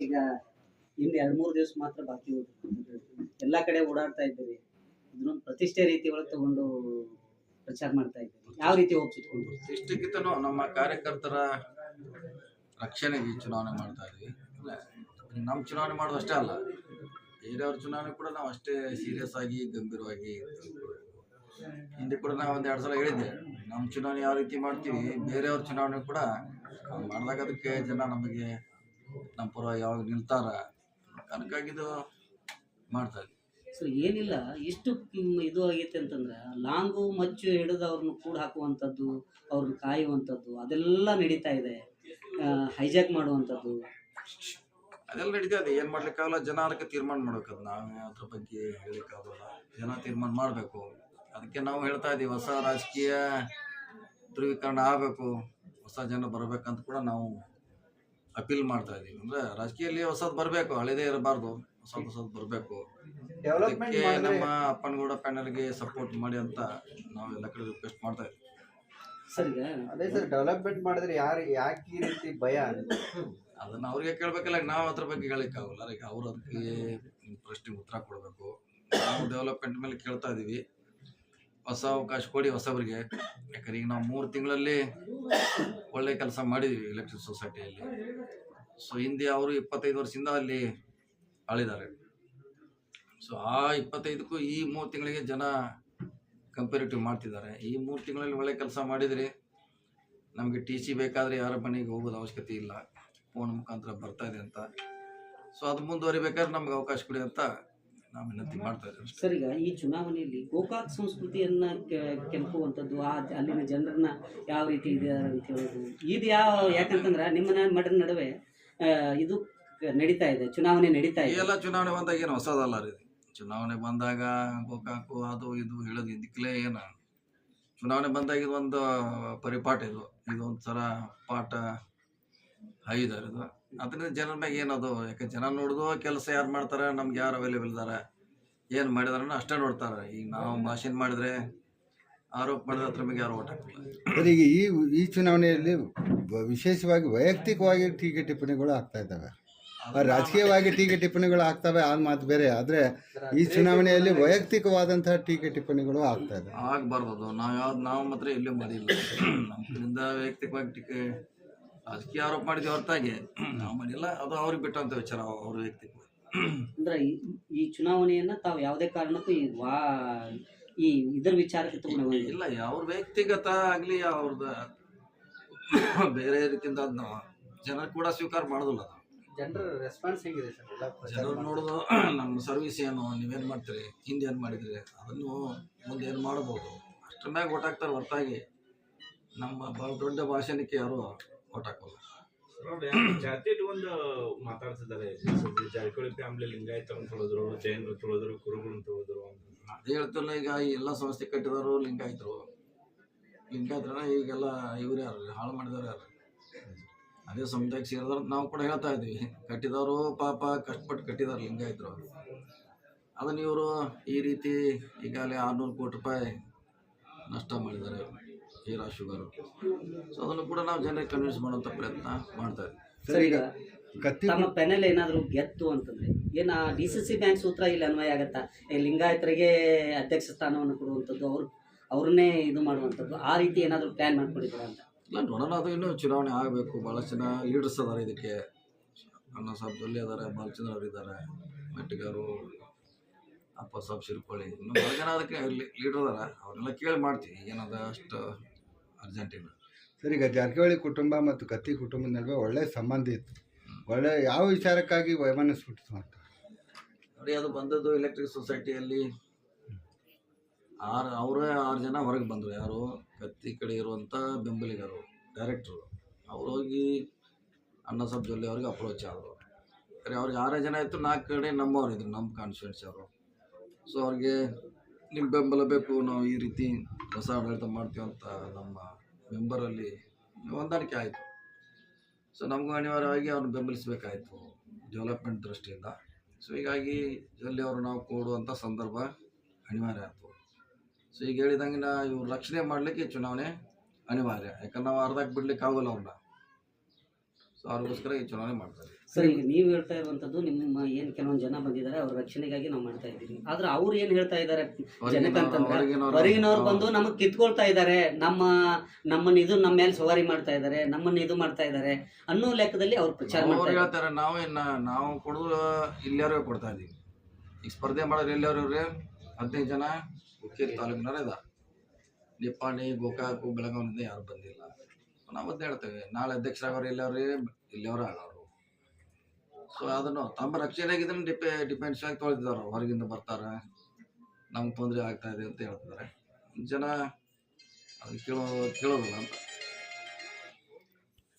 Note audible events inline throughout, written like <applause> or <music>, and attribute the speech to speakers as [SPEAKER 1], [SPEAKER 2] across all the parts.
[SPEAKER 1] ಈಗ ಇನ್ನು ಎರಡು ಮೂರು ದಿವಸ ಮಾತ್ರ ಬಾಕಿ. ಎಲ್ಲ ಕಡೆ ಓಡಾಡ್ತಾ ಇದ್ದೀವಿ ಇದನ್ನೊಂದು ಪ್ರತಿಷ್ಠೆ ರೀತಿ ಒಳಗೆ ತಗೊಂಡು ಪ್ರಚಾರ ಮಾಡ್ತಾ ಇದ್ದೀವಿ ಯಾವ ರೀತಿ ಒಪ್ಪಿಟ್ಕೊಂಡು
[SPEAKER 2] ಇಷ್ಟಕ್ಕಿಂತನೂ ನಮ್ಮ ಕಾರ್ಯಕರ್ತರ ರಕ್ಷಣೆಗೆ ಚುನಾವಣೆ ಮಾಡ್ತಾ ಇದ್ವಿ ನಮ್ಮ ಚುನಾವಣೆ ಮಾಡೋದು ಅಷ್ಟೇ ಅಲ್ಲ, ಬೇರೆಯವ್ರ ಚುನಾವಣೆ ಕೂಡ ನಾವು ಅಷ್ಟೇ ಸೀರಿಯಸ್ ಆಗಿ, ಗಂಭೀರವಾಗಿ. ಹಿಂದೆ ಕೂಡ ನಾವು ಒಂದು ಎರಡು ಸಲ ಹೇಳಿದ್ದೆ ನಮ್ಮ ಚುನಾವಣೆ ಯಾವ ರೀತಿ ಮಾಡ್ತೀವಿ, ಬೇರೆಯವ್ರ ಚುನಾವಣೆ ಕೂಡ ಮಾಡಿದಾಗ ಅದಕ್ಕೆ ಜನ ನಮಗೆ ನಮ್ಮ ಪರ ಯಾವಾಗ ನಿಲ್ತಾರ ಕನಕಾಗಿದ್ದು ಮಾಡ್ತಾ ಇದ್ದೀವಿ
[SPEAKER 1] ಸೊ ಏನಿಲ್ಲ ಎಷ್ಟು ಇದು ಆಗೈತೆ ಅಂತಂದ್ರೆ ಲಾಂಗು ಮಚ್ಚು ಹಿಡಿದು ಅವ್ರನ್ನ ಕೂಡ ಹಾಕುವಂಥದ್ದು ಅವ್ರನ್ನ ಕಾಯುವಂಥದ್ದು ಅದೆಲ್ಲ ನಡೀತಾ ಇದೆ. ಹೈಜಾಕ್ ಮಾಡುವಂಥದ್ದು.
[SPEAKER 2] ಅದೆಲ್ಲ ನಡೀತದೆ ಏನು ಮಾಡ್ಲಿಕ್ಕಾಗಲ್ಲ ಜನ ಅದಕ್ಕೆ ತೀರ್ಮಾನ ಮಾಡ್ಬೇಕು ನಾವು ಅದ್ರ ಬಗ್ಗೆ ಹೇಳಿಕ್ಕಾಗಲ್ಲ ಜನ ತೀರ್ಮಾನ ಮಾಡಬೇಕು. ಅದಕ್ಕೆ ನಾವು ಹೇಳ್ತಾ ಇದ್ದೀವಿ ಹೊಸ ರಾಜಕೀಯ ಧ್ರುವೀಕರಣ ಆಗಬೇಕು. ಹೊಸ ಜನ ಬರಬೇಕಂತ ಕೂಡ ನಾವು ಅಪೀಲ್ ಮಾಡ್ತಾ ಇದ್ದೀವಿ ಅಂದ್ರೆ ರಾಜಕೀಯದಲ್ಲಿ ಹೊಸದ್ ಬರಬೇಕು ಹಳೇದೇ ಇರಬಾರ್ದು. ಹೊಸ ಹೊಸದ್ ಬರಬೇಕು.
[SPEAKER 3] ಡೆವಲಪ್ಮೆಂಟ್
[SPEAKER 2] ಅದಕ್ಕೆ
[SPEAKER 3] ಕೂಡ
[SPEAKER 2] ನಮ್ಮ ಅಪ್ಪನಗೌಡ ಪ್ಯಾನಲ್ಗೆ ಸಪೋರ್ಟ್ ಮಾಡಿ ಅಂತ ನಾವು ಎಲ್ಲ ಕಡೆ ರಿಕ್ವೆಸ್ಟ್ ಮಾಡ್ತಾ ಇದ್ದೀವಿ.
[SPEAKER 1] ಸರ್
[SPEAKER 3] ಅದೇ ಸರ್ ಡೆವಲಪ್ಮೆಂಟ್ ಮಾಡಿದ್ರೆ ಯಾರು ಯಾಕೆ ಈ ರೀತಿ ಭಯ ಅಂತ
[SPEAKER 2] ಅದನ್ನ ಅವ್ರಿಗೆ ಕೇಳ್ಬೇಕಲ್ಲ ನಾವು ಅದ್ರ ಬಗ್ಗೆ ಹೇಳಿಕ್ಕಾಗಲ್ಲ ಈಗ ಅವ್ರು ಅದಕ್ಕೆ ಪ್ರಶ್ನೆಗೆ ಉತ್ತರ ಕೊಡಬೇಕು. ನಾವು ಡೆವಲಪ್ಮೆಂಟ್ ಮೇಲೆ ಕೇಳ್ತಾ ಇದ್ದೀವಿ. ಹೊಸ ಅವಕಾಶ ಕೊಡಿ ಹೊಸಬರಿಗೆ. ಯಾಕಂದ್ರೆ ಈಗ ನಾವು ಮೂರು ತಿಂಗಳಲ್ಲಿ ಒಳ್ಳೆ ಕೆಲಸ ಮಾಡಿದ್ವಿ ಎಲೆಕ್ಟ್ರಿಕ್ ಸೊಸೈಟಿಯಲ್ಲಿ ಸೊ ಹಿಂದೆ ಅವರು ಇಪ್ಪತ್ತೈದು ವರ್ಷದಿಂದ ಅಲ್ಲಿ ಆಳಿದ್ದಾರೆ ಸೊ ಆ ಇಪ್ಪತ್ತೈದಕ್ಕೂ ಈ ಮೂರು ತಿಂಗಳಿಗೆ ಜನ ಕಂಪೇರಿಟಿವ್ ಮಾಡ್ತಿದ್ದಾರೆ. ಈ ಮೂರು ತಿಂಗಳಲ್ಲಿ ಒಳ್ಳೆ ಕೆಲಸ ಮಾಡಿದರೆ ನಮಗೆ ಟಿ ಸಿ ಬೇಕಾದರೆ ಯಾರ ಮನೆಗೆ ಹೋಗೋದು ಅವಶ್ಯಕತೆ ಇಲ್ಲ. ಫೋನ್ ಮುಖಾಂತರ ಬರ್ತಾ ಇದೆ ಅಂತ. ಸೊ ಅದು ಮುಂದುವರಿಬೇಕಾದ್ರೆ ನಮ್ಗೆ ಅವಕಾಶ ಕೊಡಿ ಅಂತ ನಾವು ವಿನಂತಿ ಮಾಡ್ತಾ ಇದ್ದೀವಿ ಅಷ್ಟೇ.
[SPEAKER 1] ಸರ್ ಈಗ ಈ ಚುನಾವಣೆಯಲ್ಲಿ ಗೋಕಾಕ್ ಸಂಸ್ಕೃತಿಯನ್ನ ಕೆ- ಕೆಣಕುವಂಥದ್ದು ಆ ಅಲ್ಲಿನ ಜನರನ್ನ ಯಾವ ರೀತಿ ಇದೆ ಅಂತ ಹೇಳೋದು. ಇದು ಯಾವ ಯಾಕಂತಂದ್ರೆ ನಿಮ್ಮ ಮಠದ ನಡುವೆ ಇದು ನಡೀತಾ ಇದೆ ಚುನಾವಣೆ ನಡೀತಾ ಇದೆ.
[SPEAKER 2] ಎಲ್ಲ ಚುನಾವಣೆ ಬಂದಾಗ ಏನು ಹೊಸದಲ್ಲ ರೀ ಇದು. ಚುನಾವಣೆ ಬಂದಾಗ ಗೋಕಾಕು ಅದು ಇದು ಹೇಳೋದು ಇದಕ್ಕಲೇ ಏನ? ಚುನಾವಣೆ ಬಂದಾಗ ಇದು ಒಂದು ಪರಿಪಾಠ ಇದು. ಇದು ಒಂಥರ ಪಾಠ ಐದಾರು ಅದರಿಂದ ಜನರ ಮ್ಯಾಗ ಏನದು? ಯಾಕೆ ಜನ ನೋಡಿದು ಕೆಲಸ ಯಾರು ಮಾಡ್ತಾರೆ? ನಮ್ಗೆ ಯಾರು ಅವೈಲೇಬಲ್ ಇದ್ದಾರೆ ಏನು ಮಾಡಿದಾರನ್ನ ಅಷ್ಟೇ ನೋಡ್ತಾರೆ. ಈಗ ನಾವು ಭಾಷಣ ಮಾಡಿದ್ರೆ ಆರೋಪ ಮಾಡಿದ್ರೆ ಅದ್ರ ಮೇಲೆ ಯಾರು ಓಟ್ ಹಾಕಿಲ್ಲ
[SPEAKER 4] ಈಗ ಈ ಈ ಚುನಾವಣೆಯಲ್ಲಿ ವಿಶೇಷವಾಗಿ ವೈಯಕ್ತಿಕವಾಗಿ ಟೀಕೆ ಟಿಪ್ಪಣಿಗಳು ಆಗ್ತಾ ಇದ್ದಾವೆ. ರಾಜಕೀಯವಾಗಿ ಟೀಕೆ ಟಿಪ್ಪಣಿಗಳು ಆಗ್ತವೆ ಆ ಮಾತು ಬೇರೆ. ಆದರೆ ಈ ಚುನಾವಣೆಯಲ್ಲಿ ವೈಯಕ್ತಿಕವಾದಂತಹ ಟೀಕೆ ಟಿಪ್ಪಣಿಗಳು ಆಗ್ತಾ ಇದೆ
[SPEAKER 2] ಆಗ್ಬಾರ್ದು ನಾವು ಯಾವ್ದು ನಾವು ಮಾತ್ರ ಎಲ್ಲೂ ಮಾಡಿಲ್ಲ. ನಮ್ಮಿಂದ ವೈಯಕ್ತಿಕವಾಗಿ ಟೀಕೆ ರಾಜಕೀಯ ಆರೋಪ ಮಾಡಿದ ಹೊರತಾಗಿ. ನಾವು ಮಾಡಿಲ್ಲ. ಅದು ಅವ್ರಿಗೆ ಬಿಟ್ಟಂತ ವಿಚಾರ ಅವ್ರ ವ್ಯಕ್ತಿ
[SPEAKER 1] ಅಂದ್ರೆ ಈ- ಈ ಚುನಾವಣೆಯನ್ನ ತಾವು ಯಾವುದೇ ಕಾರಣಕ್ಕೂ ಈ ವಾ ಈ ಇದರ ವಿಚಾರಕ್ಕೆ ತಗೊಂಡು
[SPEAKER 2] ಇಲ್ಲ ಅವ್ರ ವ್ಯಕ್ತಿಗತ ಆಗಲಿ ಅವ್ರದ ಬೇರೆ ರೀತಿಯಿಂದ ಅದನ್ನ ಜನರು ಕೂಡ ಸ್ವೀಕಾರ ಮಾಡೋದಿಲ್ಲ ಅದು.
[SPEAKER 3] ಜನರ ರೆಸ್ಪಾನ್ಸ್ ಹೆಂಗಿದೆ ಸರ್? ಎಲ್ಲ ಪ್ರಚಾರ
[SPEAKER 2] ಜನರು
[SPEAKER 3] ಮಾಡಿ-
[SPEAKER 2] ನೋಡೋದು <clears throat> ನಮ್ಮ ಸರ್ವಿಸ್ ಏನು ನೀವೇನು ಮಾಡ್ತೀರಿ? ಹಿಂದೆ ಏನು ಮಾಡಿದ್ರಿ? ಅದನ್ನು ಮುಂದೆ ಏನು ಮಾಡ್ಬೋದು ಅಷ್ಟ್ರ ಮ್ಯಾಗ ಒಟ್ಟಾಗ್ತಾರೆ ಹಾಕ್ತಾರೆ ಹೊರತಾಗಿ. ನಮ್ಮ ಭಾಳ ದೊಡ್ಡ ಭಾಷಣಕ್ಕೆ ಯಾರು ಓಟ್
[SPEAKER 5] ನೋಡಿ ಜಾತಿ ಇಟ್ಕೊಂಡು ಮಾತಾಡ್ತಿದ್ದಾರೆ. ಜಾರಕಿಹೊಳಿ ಫ್ಯಾಮಿಲಿ ಲಿಂಗಾಯತ ಅಂತ ಹೇಳಿದ್ರು ಜೈನರು ತುಳಿದ್ರು ಕುರುಗಳು ತುಳಿದ್ರು
[SPEAKER 2] ಅದೇ ಹೇಳ್ತಿಲ್ಲ ಈಗ ಎಲ್ಲ ಸಂಸ್ಥೆ ಕಟ್ಟಿದವರು ಲಿಂಗಾಯತರು. ಲಿಂಗಾಯತ್ರನ ಈಗೆಲ್ಲ ಇವ್ರು ಯಾರು? ಹಾಳು ಮಾಡಿದವ್ರು ಯಾರು? ಅದೇ ಸಮುದಾಯಕ್ಕೆ ಸೇರಿದವ್ರು. ನಾವು ಕೂಡ ಹೇಳ್ತಾ ಇದ್ವಿ ಕಟ್ಟಿದವರು ಪಾಪ ಕಷ್ಟಪಟ್ಟು ಕಟ್ಟಿದಾರೆ ಲಿಂಗಾಯತರು ಅದನ್ನು ಇವರು ಈ ರೀತಿ ಈಗಾಗಲೇ ಆರುನೂರು ಕೋಟಿ ರೂಪಾಯಿ ನಷ್ಟ ಮಾಡಿದ್ದಾರೆ. ಹೀರಾ ಶುಗರು ಸೊ ಅದನ್ನು ಕೂಡ ನಾವು ಜನರಿಗೆ ಕನ್ವಿನ್ಸ್ ಮಾಡುವಂಥ ಪ್ರಯತ್ನ ಮಾಡ್ತಾ ಇದ್ದೀವಿ
[SPEAKER 1] ಸರ್ ಈಗ ತಮ್ಮ ಪೆನಲ್ ಏನಾದರೂ ಗೆತ್ತು ಅಂತಂದ್ರೆ ಏನು ಡಿ ಸಿ ಸಿ ಬ್ಯಾಂಕ್ ಸೂತ್ರ ಇಲ್ಲಿ ಅನ್ವಯ ಆಗುತ್ತಾ? ಈ ಲಿಂಗಾಯತರಿಗೆ ಅಧ್ಯಕ್ಷ ಸ್ಥಾನವನ್ನು ಕೊಡುವಂಥದ್ದು ಅವ್ರು ಅವ್ರನ್ನೇ ಇದು ಮಾಡುವಂಥದ್ದು ಆ ರೀತಿ ಏನಾದರೂ ಪ್ಲಾನ್ ಮಾಡ್ಕೊಂಡಿದ್ದೀರಾ ಅಂತ?
[SPEAKER 2] ಇಲ್ಲ ನೋಡೋಣ ಅದು ಇನ್ನೂ ಚುನಾವಣೆ ಆಗಬೇಕು ಭಾಳಷ್ಟು ಜನ ಲೀಡರ್ಸ್ ಅದಾರೆ ಇದಕ್ಕೆ. ಅಣ್ಣ ಸಾಬ್ ಜೊಲ್ಲೆ ಅದಾರೆ ಬಾಲಚಂದ್ರ ಅವರು ಇದ್ದಾರೆ ಮೆಟ್ಟಿಗಾರು ಅಪ್ಪ ಸಾಬ್ ಶಿರ್ಕೊಳ್ಳಿ ಇನ್ನೂ ಭಾಳ ಜನ ಅದಕ್ಕೆ ಲೀಡರ್ ಅದಾರ ಅವ್ರನ್ನೆಲ್ಲ ಕೇಳಿ ಮಾಡ್ತೀವಿ ಏನದ ಅಷ್ಟು ಅರ್ಜೆಂಟ್ ಇಲ್ಲ
[SPEAKER 4] ಸರ್ ಈಗ ಜಾರಕಿಹೊಳಿ ಕುಟುಂಬ ಮತ್ತು ಕತ್ತಿ ಕುಟುಂಬದ ನಡುವೆ ಒಳ್ಳೆಯ ಸಂಬಂಧ ಇತ್ತು. ಒಳ್ಳೆ ಯಾವ ವಿಚಾರಕ್ಕಾಗಿ ವೈಮನಸ್ಸು ಹುಟ್ಟಿತು ಅಂತ?
[SPEAKER 2] ನೋಡಿ ಅದು ಬಂದದ್ದು ಎಲೆಕ್ಟ್ರಿಕ್ ಸೊಸೈಟಿಯಲ್ಲಿ ಆರು ಅವರೇ ಆರು ಜನ ಹೊರಗೆ ಬಂದರು. ಯಾರು? ಕತ್ತಿ ಕಡೆ ಇರುವಂಥ ಬೆಂಬಲಿಗರು ಡೈರೆಕ್ಟ್ರು ಅವ್ರು ಹೋಗಿ ಅಣ್ಣ ಸಾಬ್ ಜೊಲ್ಲೆ ಅವ್ರಿಗೆ ಅಪ್ರೋಚ್ ಆದರು. ಖರೆ ಅವ್ರಿಗೆ ಆರೇ ಜನ ಇತ್ತು. ನಾಲ್ಕು ಕಡೆ ನಮ್ಮವ್ರು ಇದ್ರು ನಮ್ಮ ಕಾನ್ಸ್ಟಿಟ್ಯೂನ್ಸಿ ಅವರು. ಸೊ ಅವ್ರಿಗೆ ನಿಮ್ಮ ಬೆಂಬಲ ಬೇಕು, ನಾವು ಈ ರೀತಿ ಹೊಸ ಆಡಳಿತ ಮಾಡ್ತೀವಿ ಅಂತ ನಮ್ಮ ಮೆಂಬರಲ್ಲಿ ಹೊಂದಾಣಿಕೆ ಆಯಿತು. ಸೊ ನಮಗೂ ಅನಿವಾರ್ಯವಾಗಿ ಅವ್ರನ್ನ ಬೆಂಬಲಿಸಬೇಕಾಯಿತು ಡೆವಲಪ್ಮೆಂಟ್ ದೃಷ್ಟಿಯಿಂದ. ಸೊ ಹೀಗಾಗಿ ಅಲ್ಲಿ ಅವರು ನಾವು ಕೊಡುವಂಥ ಸಂದರ್ಭ ಅನಿವಾರ್ಯ ಆಯಿತು. ಸೊ ಈಗ ಹೇಳಿದಂಗೆ ನಾ ಇವ್ರು ರಕ್ಷಣೆ ಮಾಡಲಿಕ್ಕೆ ಚುನಾವಣೆ ಅನಿವಾರ್ಯ. ಯಾಕಂದ್ರೆ ನಾವು ಅರ್ಧಕ್ಕೆ ಬಿಡ್ಲಿಕ್ಕೆ ಆಗೋಲ್ಲ ಅವ್ರನ್ನ. ಸೊ ಅವ್ರಿಗೋಸ್ಕರ ಈ ಚುನಾವಣೆ ಮಾಡ್ತಾರೆ
[SPEAKER 1] ಸರ್ ಈಗ ನೀವು ಹೇಳ್ತಾ ಇರುವಂತದ್ದು ನಿಮ್ಮ ಏನ್ ಕೆಲವೊಂದು ಜನ ಬಂದಿದ್ದಾರೆ ಅವ್ರ ರಕ್ಷಣೆಗಾಗಿ ನಾವು ಮಾಡ್ತಾ ಇದ್ದೀವಿ. ಆದ್ರೆ ಅವ್ರು ಏನ್ ಹೇಳ್ತಾ ಇದ್ದಾರೆ ಜನಕ್ಕಂತಂದ್ರೆ
[SPEAKER 2] ಹೊರಗಿನವ್ರು-
[SPEAKER 1] ಬಂದು ನಮಗ್ ಕಿತ್ಕೊಳ್ತಾ ಇದ್ದಾರೆ ನಮ್ಮ ನಮ್ಮನ್ನ ಇದು ನಮ್ಮ ಮೇಲೆ ಸವಾರಿ ಮಾಡ್ತಾ ಇದ್ದಾರೆ ನಮ್ಮನ್ನ ಇದು ಮಾಡ್ತಾ ಇದ್ದಾರೆ ಅನ್ನೋ ಲೆಕ್ಕದಲ್ಲಿ ಅವ್ರು ಪ್ರಚಾರ
[SPEAKER 2] ಮಾಡ್ತಾರೆ
[SPEAKER 1] ಮಾಡ್ತಾ
[SPEAKER 2] ಹೇಳ್ತಾರೆ ನಾವು ಏನ ನಾವು ಕೊಡೋದು ಇಲ್ಲಿಯವ್ರಿಗೆ ಕೊಡ್ತಾ ಇದೀವಿ. ಈಗ ಸ್ಪರ್ಧೆ ಮಾಡೋರು ಎಲ್ಲಿಯವ್ರವ್ರೆ ಹದಿನೈದು ಜನ ಹುಕ್ಕೇರಿ ತಾಲೂಕಿನವ್ರು ಇದ್ದಾರೆ ನಿಪ್ಪಾಣಿ ಗೋಕಾಕು ಬೆಳಗಾವಿನಿಂದ ಯಾರು ಬಂದಿಲ್ಲ. ನಾವು ಅದೇ ಹೇಳ್ತೇವೆ ನಾಳೆ ಅಧ್ಯಕ್ಷರಾಗೋರು ಎಲ್ಲಿಯವ್ರಿ ಇಲ್ಲಿಯವರು ಆಗೋರು ಸೊ ಅದನ್ನು ತಮ್ಮ ರಕ್ಷಣೆಗೆ ಇದನ್ನು ಡಿಪೆ ಡಿಪೆಂಡ್ಸ್ ಆಗಿ ತೊಳೆದಿದ್ದಾರೆ ಹೊರಗಿಂದ ಬರ್ತಾರೆ. ನಮ್ಗೆ ತೊಂದರೆ ಆಗ್ತಾ ಇದೆ ಅಂತ ಹೇಳ್ತಿದ್ದಾರೆ. ಜನ ಅದು ಕೇಳೋ ಕೇಳೋದಿಲ್ಲ ಅಂತ.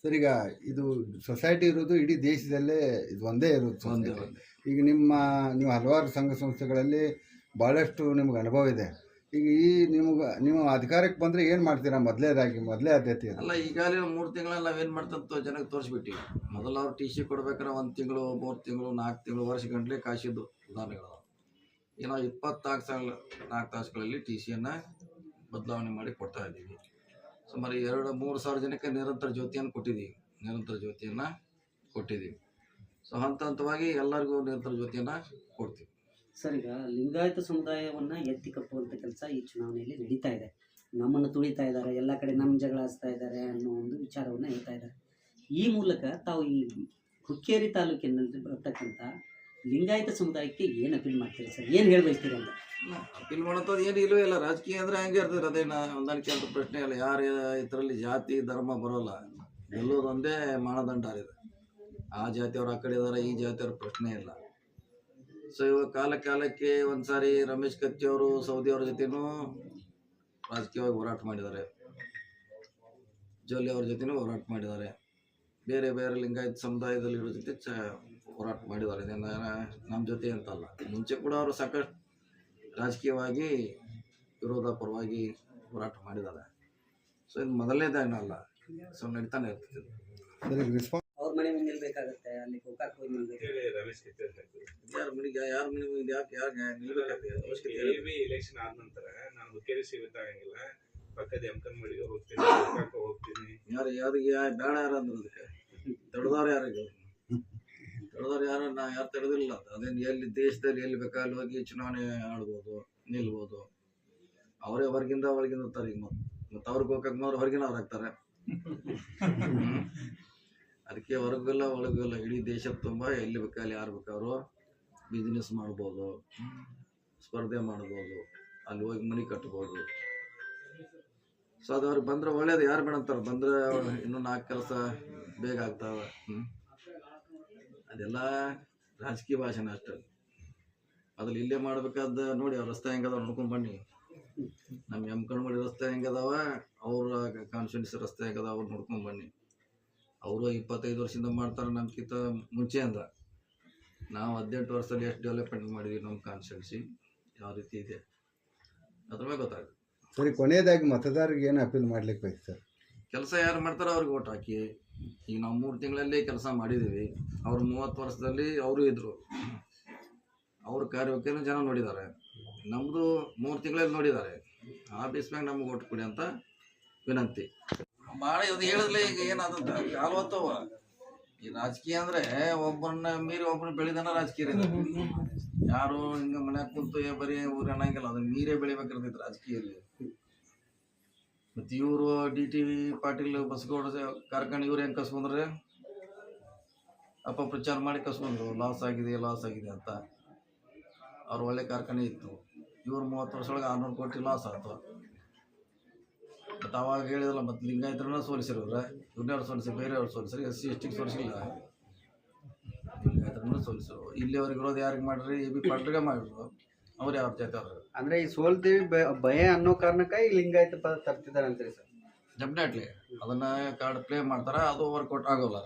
[SPEAKER 4] ಸರ್ ಈಗ ಇದು ಸೊಸೈಟಿ ಇರೋದು ಇಡೀ ದೇಶದಲ್ಲೇ ಇದು ಒಂದೇ ಇರೋದು
[SPEAKER 2] ಒಂದೇ.
[SPEAKER 4] ಈಗ ನಿಮ್ಮ ನೀವು ಹಲವಾರು ಸಂಘ ಸಂಸ್ಥೆಗಳಲ್ಲಿ ಭಾಳಷ್ಟು ನಿಮ್ಗೆ ಅನುಭವ ಇದೆ. ಈಗ ಈ ನಿಮ್ಗೆ, ನಿಮ್ಮ ಅಧಿಕಾರಕ್ಕೆ ಬಂದರೆ ಏನು ಮಾಡ್ತೀರಾ? ಮೊದಲೇದಾಗಿ, ಮೊದಲೇ ಆದ್ಯತೆ ಅದು.
[SPEAKER 2] ಅಲ್ಲ, ಈಗಾಗಲೇ ಮೂರು ತಿಂಗಳಲ್ಲಿ ನಾವೇನು ಮಾಡ್ತಂತ ಜನಕ್ಕೆ ತೋರಿಸ್ಬಿಟ್ಟಿವಿ. ಮೊದಲು ಅವ್ರು ಟಿ ಸಿ ಕೊಡ್ಬೇಕಾದ್ರೆ ಒಂದು ತಿಂಗಳು, ಮೂರು ತಿಂಗಳು ನಾಲ್ಕು ತಿಂಗಳು ವರ್ಷ ಗಂಟ್ಲೆ ಕಾಸಿದ್ದು ಉದಾಹರಣೆಗಳು. ಈಗ ನಾವು ಇಪ್ಪತ್ನಾಲ್ಕು ಸಾವಿರ ನಾಲ್ಕು ತಾಸುಗಳಲ್ಲಿ ಟಿ ಸಿಯನ್ನು ಬದಲಾವಣೆ ಮಾಡಿ ಕೊಡ್ತಾ ಇದ್ದೀವಿ. ಸುಮಾರು ಎರಡು, ಮೂರು ಸಾವಿರ ಜನಕ್ಕೆ ನಿರಂತರ ಜ್ಯೋತಿಯನ್ನು ಕೊಟ್ಟಿದ್ದೀವಿ. ನಿರಂತರ ಜ್ಯೋತಿಯನ್ನು ಕೊಟ್ಟಿದ್ದೀವಿ. ಸೊ ಹಂತ ಹಂತವಾಗಿ ಎಲ್ಲರಿಗೂ ನಿರಂತರ ಜ್ಯೋತಿಯನ್ನು ಕೊಡ್ತೀವಿ.
[SPEAKER 1] ಸರ್ ಈಗ ಲಿಂಗಾಯತ ಸಮುದಾಯವನ್ನ ಎತ್ತಿ ಕಟ್ಟುವಂತ ಕೆಲಸ ಈ ಚುನಾವಣೆಯಲ್ಲಿ ನಡೀತಾ ಇದೆ. ನಮ್ಮನ್ನು ತುಳಿತಾ ಇದ್ದಾರೆ, ಎಲ್ಲ ಕಡೆ ನಮ್ಮ ಜಗಳ ಹಚ್ತಾ ಇದ್ದಾರೆ ಅನ್ನೋ ಒಂದು ವಿಚಾರವನ್ನ ಹೇಳ್ತಾ ಇದ್ದಾರೆ. ಈ ಮೂಲಕ ತಾವು ಈ ಹುಕ್ಕೇರಿ ತಾಲೂಕಿನಲ್ಲಿ ಬರ್ತಕ್ಕಂಥ ಲಿಂಗಾಯತ ಸಮುದಾಯಕ್ಕೆ ಏನು ಅಪೀಲ್ ಮಾಡ್ತೀರಿ ಸರ್? ಏನು ಹೇಳ್ಬಯಸ್ತೀರಿ ಅಂತ?
[SPEAKER 2] ಅಪೀಲ್ ಮಾಡೋಂಥದ್ದು ಏನು ಇಲ್ಲವೇ ಇಲ್ಲ. ರಾಜಕೀಯ ಅಂದರೆ ಹಂಗೆ ಇರ್ತದೆ. ಅದೇನ ಹೊಂದಾಣಿಕೆ ಅಂತ ಪ್ರಶ್ನೆ ಇಲ್ಲ ಯಾರು ಇದರಲ್ಲಿ ಜಾತಿ, ಧರ್ಮ ಬರೋಲ್ಲ. ಗೆಲ್ಲೋದೊಂದೇ ಮಾನದಂಡ ಇದೆ ಆ ಜಾತಿಯವ್ರು ಆ ಕಡೆ ಇದ್ದಾರೆ ಈ ಜಾತಿಯವ್ರ ಪ್ರಶ್ನೆ ಇಲ್ಲ. ಸೊ ಇವಾಗ ಕಾಲ ಕಾಲಕ್ಕೆ ಒಂದ್ಸಾರಿ ರಮೇಶ್ ಕತ್ತಿ ಅವರು ಸೌದಿ ಅವ್ರ ಜೊತೆನೂ ರಾಜಕೀಯವಾಗಿ ಹೋರಾಟ ಮಾಡಿದ್ದಾರೆ. ಜೋಲಿ ಅವ್ರ ಜೊತೆನೂ ಹೋರಾಟ ಮಾಡಿದ್ದಾರೆ. ಬೇರೆ ಬೇರೆ ಲಿಂಗಾಯತ ಸಮುದಾಯದಲ್ಲಿರೋ ಜೊತೆ ಚ ಹೋರಾಟ ಮಾಡಿದ್ದಾರೆ. ನಮ್ಮ ಜೊತೆ ಅಂತಲ್ಲ ಮುಂಚೆ ಕೂಡ ಅವರು ಸಾಕಷ್ಟು ರಾಜಕೀಯವಾಗಿ ವಿರೋಧ ಪರವಾಗಿ ಹೋರಾಟ ಮಾಡಿದ್ದಾರೆ. ಸೊ ಇದು ಮೊದಲನೇದೇನಲ್ಲ ಸೊ ನಡೀತಾನೆ ಇರ್ತದೆ.
[SPEAKER 1] ಮನೆ ಅಲ್ಲಿ ಗೋಕಾಕ್ ಹೋಗಿ
[SPEAKER 5] ರಮೇಶ್.
[SPEAKER 2] ಯಾರ ಮನೆಗೆ ಯಾರ ಮನೆ ಮುಂದೆ ಯಾಕೆ ಯಾರು ನಿಲ್ಬೇಕಾಗ್ತದೆ ಅವಶ್ಯಕತೆ ಇಲ್ಲ.
[SPEAKER 5] ಎ ಬಿ ಎಲೆಕ್ಷನ್ ಆದ ನಂತರ ನಾನು ಹುಕ್ಕೇರಿ ಸೀಮಿತ ಆಗಂಗಿಲ್ಲ ಪಕ್ಕದ ಮಳಿಗೆ ಹೋಗ್ತೀನಿ ಗೋಕಾಕ್ ಹೋಗ್ತೀನಿ.
[SPEAKER 2] ಯಾರು ಯಾರಿಗೆ ಯಾ- ಬೇಡ ಯಾರು ಅಂದ್ರೆ ಅದಕ್ಕೆ? ತಡೆದವ್ರು ಯಾರಿಗೆ? ತಡೆದವ್ರು ಯಾರು? ನಾ ಯಾರು ತಡೆದಿಲ್ಲ ಅದೇನು ಎಲ್ಲಿ ದೇಶದಲ್ಲಿ ಎಲ್ಲಿ ಬೇಕಾದಲ್ಲಿ ಹೋಗಿ ಚುನಾವಣೆ ಆಡ್ಬೋದು ನಿಲ್ಬೋದು. ಅವರೇ ಹೊರಗಿಂದ ಒಳಗಿಂದ ಇರ್ತಾರೆ ಈಗ ಮತ್ತೆ ಮತ್ತೆ ಅವ್ರಿಗೆ ಹೋಗಕ್ಕೆ ಹೊರಗಿನವ್ರು ಆಗ್ತಾರೆ. ಹ್ಮ್. ಅದಕ್ಕೆ ಹೊರಗಿಲ್ಲ, ಒಳಗಿಲ್ಲ, ಇಡೀ ದೇಶ ತುಂಬ ಎಲ್ಲಿ ಬೇಕಾದಲ್ಲಿ ಯಾರು ಬೇಕಾದ್ರು ಬಿಸ್ನೆಸ್ ಮಾಡ್ಬೋದು, ಸ್ಪರ್ಧೆ ಮಾಡ್ಬೋದು, ಅಲ್ಲಿ ಹೋಗಿ ಮನೆ ಕಟ್ಬೋದು. ಸೊ ಅದು ಅವ್ರಿಗೆ ಬಂದ್ರೆ ಒಳ್ಳೇದು. ಯಾರು ಬೇಡ ಅಂತಾರೆ, ಬಂದ್ರೆ ಇನ್ನೂ ನಾಲ್ಕು ಕೆಲಸ ಬೇಗ ಆಗ್ತಾವೆ. ಅದೆಲ್ಲ ರಾಜಕೀಯ ಭಾಷಣ ಅಷ್ಟೇ. ಅದ್ರಲ್ಲಿ ಇಲ್ಲೇ ಮಾಡ್ಬೇಕಾದ ನೋಡಿ, ಅವ್ರ ರಸ್ತೆ ಹೆಂಗದ ನೋಡ್ಕೊಂಡ್ ಬನ್ನಿ. ನಮ್ಮ ಎಂ ಕಣ್ಮಡಿ ರಸ್ತೆ ಹೆಂಗದಾವ, ಅವ್ರ ಕಾನ್ಸ್ಟಿಟ್ಯೂನ್ಸಿ ರಸ್ತೆ ಹೆಂಗದಾವ ಅವ್ರು ನೋಡ್ಕೊಂಡ್ ಬನ್ನಿ. ಅವರು ಇಪ್ಪತ್ತೈದು ವರ್ಷದಿಂದ ಮಾಡ್ತಾರೆ ನಮ್ಗಿಂತ ಮುಂಚೆ ಅಂದ. ನಾವು ಹದಿನೆಂಟು ವರ್ಷದಲ್ಲಿ ಎಷ್ಟು ಡೆವಲಪ್ಮೆಂಟ್ ಮಾಡಿದ್ವಿ ನಮ್ಮ ಕಾನ್ಸ್ಟಿಟ್ಯೂನ್ಸಿ ಯಾವ ರೀತಿ ಇದೆ. ಅದ್ರ ಮೇಲೆ ಗೊತ್ತಾಗುತ್ತೆ
[SPEAKER 4] ಸರಿ ಕೊನೆಯದಾಗಿ ಮತದಾರರಿಗೆ ಏನು ಅಪೀಲ್ ಮಾಡ್ಲಿಕ್ಕೆ ಬೇಕು ಸರ್
[SPEAKER 2] ಕೆಲಸ ಯಾರು ಮಾಡ್ತಾರೋ ಅವ್ರಿಗೆ ಓಟ್ ಹಾಕಿ. ಈಗ ನಾವು ಮೂರು ತಿಂಗಳಲ್ಲಿ ಕೆಲಸ ಮಾಡಿದ್ದೀವಿ ಅವ್ರು ಮೂವತ್ತು ವರ್ಷದಲ್ಲಿ ಅವರು ಇದ್ದರು ಅವ್ರ ಕಾರ್ಯವೈಖರಿನೂ ಜನ ನೋಡಿದ್ದಾರೆ. ನಮ್ಮದು ಮೂರು ತಿಂಗಳಲ್ಲಿ ನೋಡಿದ್ದಾರೆ. ಆ ಮ್ಯಾಗ ನಮ್ಗೆ ಓಟ್ ಕೊಡಿ ಅಂತ ವಿನಂತಿ. ಭಾಳ ಇದು ಹೇಳಿದ್ಲೆ ಈಗ ಏನದು ಕಾಲ್ವತ್ತವ ಈ ರಾಜಕೀಯ ಅಂದ್ರೆ ಒಬ್ಬರನ್ನ ಮೀರಿ ಒಬ್ಬನ ಬೆಳೆದನ ರಾಜಕೀಯ ಯಾರು ಹಿಂಗ ಮನ್ಯಾಗ ಕುಂತು ಬರೀ ಊರ ಅನ್ನಂಗಿಲ್ಲ ಅದನ್ನ ಮೀರೇ ಬೆಳಿಬೇಕಿರ್ತೈತಿ ರಾಜಕೀಯದಲ್ಲಿ ಮತ್ತೆ ಇವರು D T V Patil Basagouda ಕಾರ್ಖಾನೆ ಇವ್ರು ಹೆಂಗ್ ಕಸ್ಕೊಂಡ್ರೆ ಅಪಪ್ರಚಾರ ಮಾಡಿ ಕಸ್ಕೊಂಡ್ರು ಲಾಸ್ ಆಗಿದೆ ಲಾಸ್ ಆಗಿದೆ ಅಂತ. ಅವ್ರು ಒಳ್ಳೆ ಕಾರ್ಖಾನೆ ಇತ್ತು. ಇವ್ರು ಮೂವತ್ತು ವರ್ಷದೊಳಗೆ ಆರ್ನೂರು ಕೋಟಿ ಲಾಸ್ ಆಯ್ತು ಮತ್ತು ಅವಾಗ ಹೇಳಿದಲ್ಲ ಮತ್ತು ಲಿಂಗಾಯತರನ್ನ ಸೋಲಿಸಿರೋರ ಇವ್ರನ್ನವ್ರು ಸೋಲಿಸಿ ಬೇರೆಯವ್ರು ಸೋಲಿಸಿರಿ ಎಸ್ ಸಿ ಎಸ್ ಟಿಗೆ ಸೋಲಿಸಿಲ್ಲ. ಲಿಂಗಾಯತರನ್ನ ಸೋಲಿಸಿರು ಇಲ್ಲಿವರೆಗೆ ಇರೋದು ಯಾರಿಗೆ ಮಾಡ್ರಿ? ಎ ಬಿ ಪಾಟ್ರಿಗೆ ಮಾಡಿದ್ರು. ಅವ್ರು ಯಾವ ಜೊತೆ ಅವ್ರು?
[SPEAKER 3] ಅಂದರೆ ಈ ಸೋಲ್ತೀವಿ ಭಯ- ಭಯ ಅನ್ನೋ ಕಾರಣಕ್ಕೆ ಈ ಲಿಂಗಾಯತ ಪದ ತರ್ತಿದ್ದಾರೆ ಅಂತೀರಿ ಸರ್?
[SPEAKER 2] ಡೆಫಿನೆಟ್ಲಿ ಅದನ್ನ ಕಾರ್ಡ್ ಪ್ಲೇ ಮಾಡ್ತಾರ ಅದು ವರ್ಕೌಟ್ ಆಗೋಲ್ಲ.